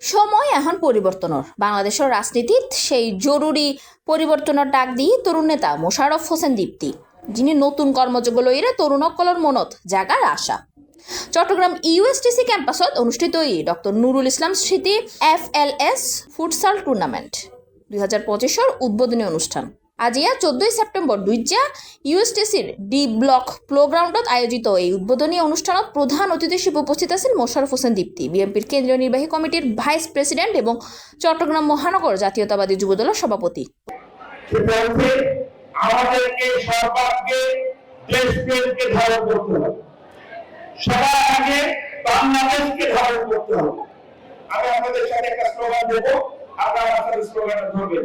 সময় এখন পরিবর্তনের। বাংলাদেশের রাজনীতিত সেই জরুরি পরিবর্তনের ডাক দিয়ে তরুণ নেতা মোশাররফ হোসেন দীপ্তি, যিনি নতুন কর্মযোগ্য লইরা তরুণ অকলর মনত জাগার আশা। চট্টগ্রাম ইউএসটিসি ক্যাম্পাসত অনুষ্ঠিত এই doctor Nurul Islam Smriti F L S futsal tournament, দুই হাজার পঁচিশের উদ্বোধনী অনুষ্ঠান। আজিয়া চোদ্দই সেপ্টেম্বর দুইজা ইউএসটিসির ডি ব্লক প্লোগ্রাউন্ডত আয়োজিত এই উদ্বোধনী অনুষ্ঠানত প্রধান অতিথি হিসেবে উপস্থিত আছেন মোশাররফ হোসেন দীপ্তি, বিএনপির কেন্দ্রীয় নির্বাহী কমিটির ভাইস প্রেসিডেন্ট এবং চট্টগ্রাম মহানগর জাতীয়তাবাদী যুবদলের সভাপতি। আমাদেরকে, সরকারকে ধারণ করতে হবে। সবার আগে বাংলাদেশকে ধারণ করতে হবে। আমি আপনাদের সাথে একটা স্লোগান দেবো, আপনারা স্লোগানটা ধরবেন।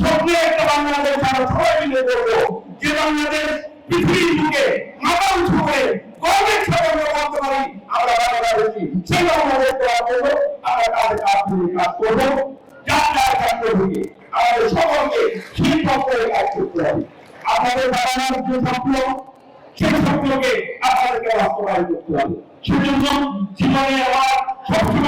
স্বপ্নের একটা বাংলাদেশ আমরা সবাই মিলে করব। যে বাংলাদেশ পৃথিবীর বুকে মাথা উঁচু করে সাথে আমরা বলতে পারি, আমরা বাংলাদেশি। সেই বাংলাদেশ করার জন্য আমরা কাজে কাজ করে কাজ করব যাত্রার ক্ষেত্র থেকে আমাদের সকলকে সেই পক্ষে কাজ করতে হবে। আপনাদের বাড়ানোর যে স্বপ্ন, সেই স্বপ্নকে আপনাদেরকে বাস্তবায়ন করতে হবে। সেজন্য জীবনে আমার সবসময়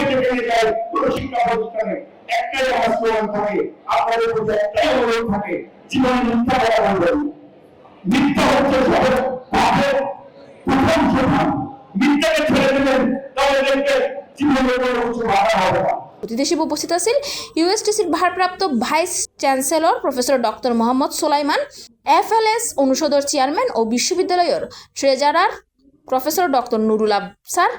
উপস্থিত আছেন ইউএসটিসির ভারপ্রাপ্ত vice chancellor professor doctor Mohammad Solaiman, FLS অনুষদর chairman ও বিশ্ববিদ্যালয়ের treasurer professor doctor Nurul Absar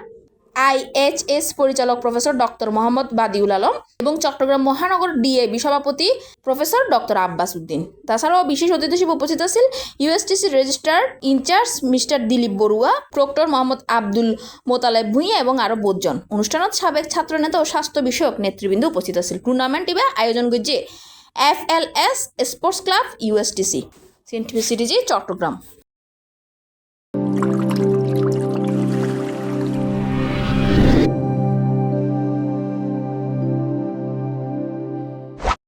IHS পরিচালক প্রফেসর ডক্টর মোহাম্মদ বাদিউল আলম এবং চট্টগ্রাম মহানগর ডিএবি সভাপতি প্রফেসর ডক্টর আব্বাস উদ্দিন। তাছাড়াও বিশেষ অতিথি হিসেবে উপস্থিত আছেন ইউএসটিসির registrar in charge mister Dilip Barua, proctor Mohammad Abdul Motaleb Bhuiyan এবং আরও বোধজন অনুষ্ঠানত সাবেক ছাত্রনেতা ও স্বাস্থ্য বিষয়ক নেতৃবৃন্দ উপস্থিত আছিল টুর্নামেন্ট ইবে আয়োজন করছে F L S sports club USTC CTG Chittagong.